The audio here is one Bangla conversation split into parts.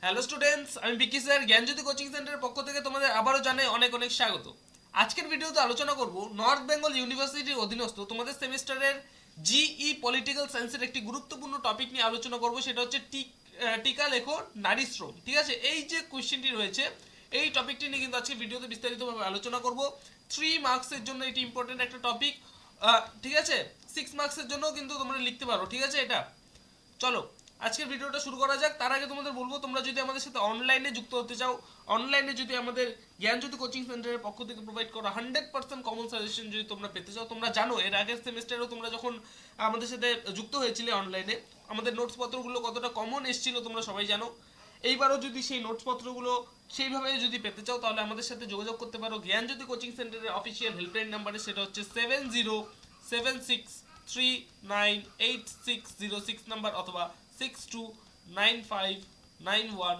হ্যালো স্টুডেন্টস, আমি বিকি স্যার, জ্ঞানজ্যোতি কোচিং সেন্টারের পক্ষ থেকে তোমাদের আবারও জানাই অনেক অনেক স্বাগত। আজকের ভিডিওতে আলোচনা করব নর্থ বেঙ্গল ইউনিভার্সিটির অধীনস্থ তোমাদের সেমিস্টারের জিই পলিটিক্যাল সায়েন্সের একটি গুরুত্বপূর্ণ টপিক নিয়ে আলোচনা করব, সেটা হচ্ছে টিক- লেখো, নারী শ্রম, ঠিক আছে? এই যে কোয়েশ্চেনটি রয়েছে, এই টপিকটি নিয়ে কিন্তু আজকে ভিডিওতে বিস্তারিতভাবে আলোচনা করব। থ্রি মার্কসের জন্য এটি ইম্পর্টেন্ট একটা টপিক ঠিক আছে? সিক্স মার্কসের জন্য কিন্তু তোমরা লিখতে পারো, ঠিক আছে এটা? চলো আজকের ভিডিওটা শুরু করা যাক। তার আগে তোমাদের বলব, তোমরা যদি আমাদের সাথে অনলাইনে যুক্ত হতে চাও অনলাইনে যদি আমাদের জ্ঞানজ্যোতি কোচিং সেন্টারের পক্ষ থেকে প্রোভাইড করা হান্ড্রেড পার্সেন্ট কমন সাজেশন যদি তোমরা পেতে চাও, তোমরা জানো, এর আগের সেমিস্টারেও তোমরা যখন আমাদের সাথে যুক্ত হয়েছিলে অনলাইনে আমাদের নোটস পত্রগুলো কতটা কমন এসেছিল তোমরা সবাই জানো। এইবারও যদি সেই নোটস পত্রগুলো সেইভাবে যদি পেতে চাও, তাহলে আমাদের সাথে যোগাযোগ করতে পারো। জ্ঞানজ্যোতি কোচিং সেন্টারের অফিসিয়াল হেল্পলাইন নাম্বারে সেটা হচ্ছে seven zero seven six three nine eight six zero six number অথবা six two nine five nine one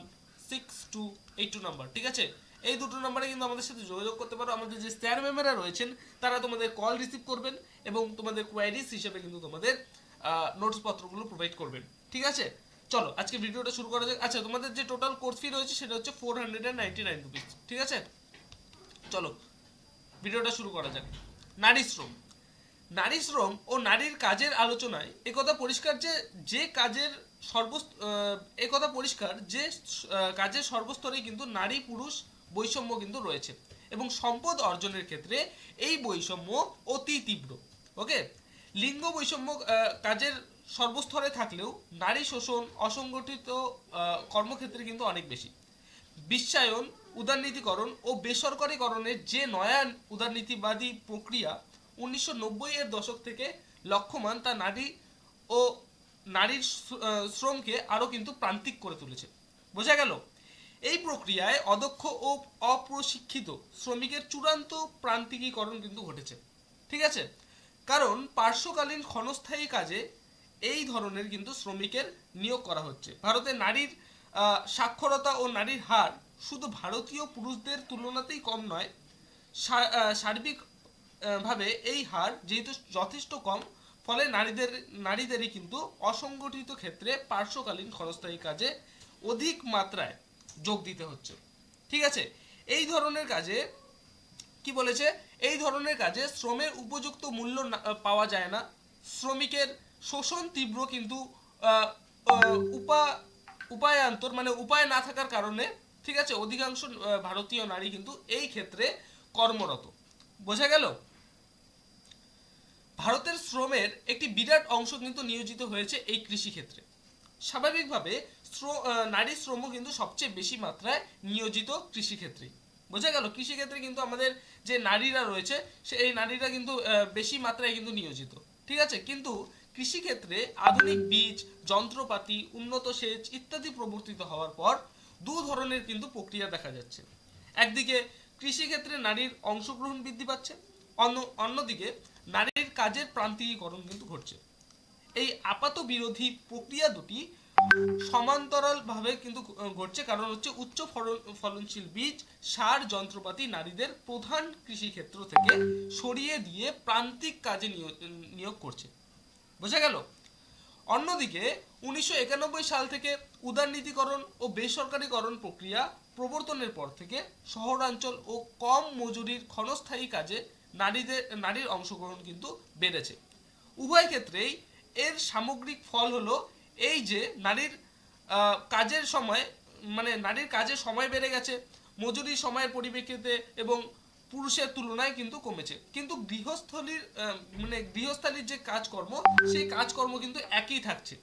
six two eight two number ঠিক আছে? এই দুটো নাম্বারে কিন্তু আমাদের সাথে যোগাযোগ করতে পারো। আমাদের যে স্যার ম্যামেরা রয়েছেন, তারা তোমাদের কল রিসিভ করবেন এবং তোমাদের কোয়ারিজ হিসেবে কিন্তু তোমাদের নোটস পত্রগুলো প্রোভাইড করবেন, ঠিক আছে? চলো, আজকে ভিডিওটা শুরু করা যাক। আচ্ছা তোমাদের যে টোটাল কোর্স ফি রয়েছে, সেটা হচ্ছে four hundred and ninety nine rupees ঠিক আছে? চলো ভিডিওটা শুরু করা যাক। নারী শ্রম। নারী শ্রম ও নারীর কাজের আলোচনায় একথা পরিষ্কার যে যে কাজের সর্ব একথা পরিষ্কার যে কাজের সর্বস্তরেই কিন্তু নারী পুরুষ বৈষম্য কিন্তু রয়েছে এবং সম্পদ অর্জনের ক্ষেত্রে এই বৈষম্য অতি তীব্র ওকে লিঙ্গ বৈষম্য কাজের সর্বস্তরে থাকলেও নারী শোষণ, অসংগঠিত কর্মক্ষেত্রে কিন্তু অনেক বেশি। বিশ্বায়ন, উদারনীতিকরণ ও বেসরকারীকরণের যে নয়া উদারনীতিবাদী প্রক্রিয়া উনিশশো নব্বই এর দশক থেকে লক্ষ্যমান তা নারী ও নারীর শ্রমকে আরও কিন্তু প্রান্তিক করে তুলেছে। বোঝা গেল? এই প্রক্রিয়ায় অদক্ষ ও অপ্রশিক্ষিত শ্রমিকের চূড়ান্ত প্রান্তিকীকরণ কিন্তু ঘটেছে। ঠিক আছে? কারণ পার্শ্বকালীন ক্ষণস্থায়ী কাজে এই ধরনের কিন্তু শ্রমিকের নিয়োগ করা হচ্ছে। ভারতে নারীর সাক্ষরতা ও নারীর হার শুধু ভারতীয় পুরুষদের তুলনাতেই কম নয় সা- আহ, সার্বিক আহ, ভাবে এই হার যেহেতু যথেষ্ট কম ফলে নারীদের, নারীদেরই কিন্তু অসংগঠিত ক্ষেত্রে পার্শ্বকালীন ক্ষণস্থায়ী কাজে অধিক মাত্রায় যোগ দিতে হচ্ছে। ঠিক আছে? এই ধরনের কাজে কি বলেছে? এই ধরনের কাজে শ্রমের উপযুক্ত মূল্য পাওয়া যায় না। শ্রমিকের শোষণ তীব্র কিন্তু উপা, উপায়ান্তর মানে উপায় না থাকার কারণে, ঠিক আছে? অধিকাংশ ভারতীয় নারী কিন্তু এই ক্ষেত্রে কর্মরত। বোঝা গেল? ভারতের শ্রমের একটি বিরাট অংশ কিন্তু নিয়োজিত হয়েছে এই কৃষিক্ষেত্রে স্বাভাবিকভাবে নারী শ্রমও কিন্তু সবচেয়ে বেশি মাত্রায় নিয়োজিত কৃষিক্ষেত্রে বোঝা গেল কৃষিক্ষেত্রে কিন্তু আমাদের যে নারীরা রয়েছে সেই নারীরা কিন্তু বেশি মাত্রায় কিন্তু নিয়োজিত। ঠিক আছে? কিন্তু কৃষিক্ষেত্রে আধুনিক বীজ, যন্ত্রপাতি, উন্নত সেচ ইত্যাদি প্রবর্তিত হওয়ার পর দু ধরনের কিন্তু প্রক্রিয়া দেখা যাচ্ছে। একদিকে কৃষিক্ষেত্রে নারীর অংশগ্রহণ বৃদ্ধি পাচ্ছে, অন্য, অন্যদিকে কাজের প্রান্তিকীকরণ কিন্তু ঘটছে। এই আপাত বিরোধী প্রক্রিয়া দুটি সমান্তরাল ভাবে কিন্তু ঘটছে। কারণ হচ্ছে উচ্চ ফলনশীল বীজ, সার, যন্ত্রপাতি নারীদের প্রধান কৃষিক্ষেত্র থেকে সরিয়ে দিয়ে প্রান্তিক কাজে নিয়োগ নিয়োগ করছে। বোঝা গেল? অন্যদিকে উনিশশো একানব্বই সাল থেকে উদারনীতিকরণ ও বেসরকারীকরণ প্রক্রিয়া প্রবর্তনের পর থেকে শহরাঞ্চল ও কম মজুরির ক্ষণস্থায়ী কাজে নারীদের, নারীর অংশগ্রহণ কিন্তু বেড়েছে। উভয় ক্ষেত্রেই এর সামগ্রিক ফল হলো এই যে নারীর কাজের সময় মানে নারীর কাজের সময় বেড়ে গেছে, মজুরি সময়ের পরিপ্রেক্ষিতে এবং পুরুষের তুলনায় কিন্তু কমেছে। কিন্তু গৃহস্থলীর মানে গৃহস্থালীর যে কাজকর্ম, সেই কাজকর্ম কিন্তু একই থাকছে।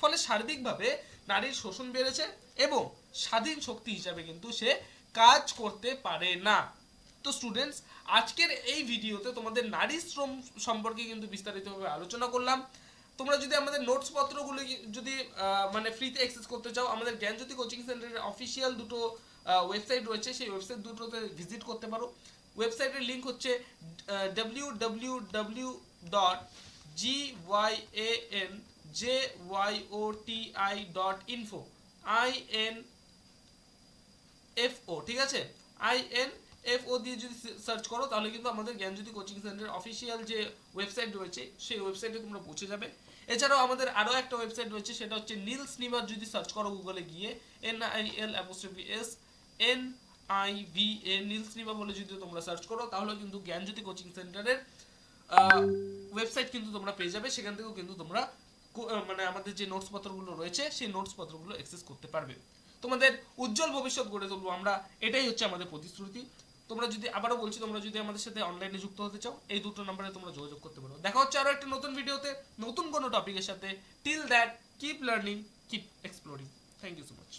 ফলে সার্বিকভাবে নারীর শোষণ বেড়েছে এবং স্বাধীন শক্তি হিসাবে কিন্তু সে কাজ করতে পারে না। তো স্টুডেন্টস আজকের এই ভিডিওতে তোমাদের নারী শ্রম সম্পর্কে কিন্তু বিস্তারিতভাবে আলোচনা করলাম। তোমরা যদি আমাদের নোটস পত্রগুলো যদি মানে ফ্রিতে অ্যাক্সেস করতে চাও, আমাদের জ্ঞানজ্যোতি কোচিং সেন্টারের অফিসিয়াল দুটো ওয়েবসাইট রয়েছে। সেই ওয়েবসাইট দুটোতে ভিজিট করতে পারো। ওয়েবসাইটের লিঙ্ক হচ্ছে W W W dot G Y A N J Y O T I dot info I N F O ঠিক আছে? আই এন এফ ও দিয়ে যদি সার্চ করো, তাহলে কিন্তু আমাদের জ্ঞানজ্যোতি কোচিং সেন্টার অফিসিয়াল যে ওয়েবসাইট রয়েছে, সেই ওয়েবসাইটে তোমরা পৌঁছে যাবে। এছাড়াও আমাদের আরও একটা ওয়েবসাইট রয়েছে, সেটা হচ্ছে নীলস নিবার যদি সার্চ করো গুগলে গিয়ে N I L apostrophe S N I V A Niels নিবা বলে যদি তোমরা সার্চ করো তাহলে কিন্তু জ্ঞানজ্যোতি কোচিং সেন্টারের ওয়েবসাইট কিন্তু তোমরা পেয়ে যাবে। সেখান থেকেও কিন্তু তোমরা মানে আমাদের যে নোটস পত্রগুলো রয়েছে, সেই নোটস পত্রগুলো অ্যাক্সেস করতে পারবে। তোমাদের উজ্জ্বল ভবিষ্যৎ গড়ে তুলবো আমরা, এটাই হচ্ছে আমাদের প্রতিশ্রুতি। তোমরা যদি আবারও বলছি, তোমরা যদি আমাদের সাথে অনলাইনে যুক্ত হতে চাও, এই দুটো নাম্বারে তোমরা যোগাযোগ করতে পারো। দেখা হচ্ছে আরও একটা নতুন ভিডিওতে নতুন কোনো টপিকের সাথে। Till that keep learning keep exploring thank you so much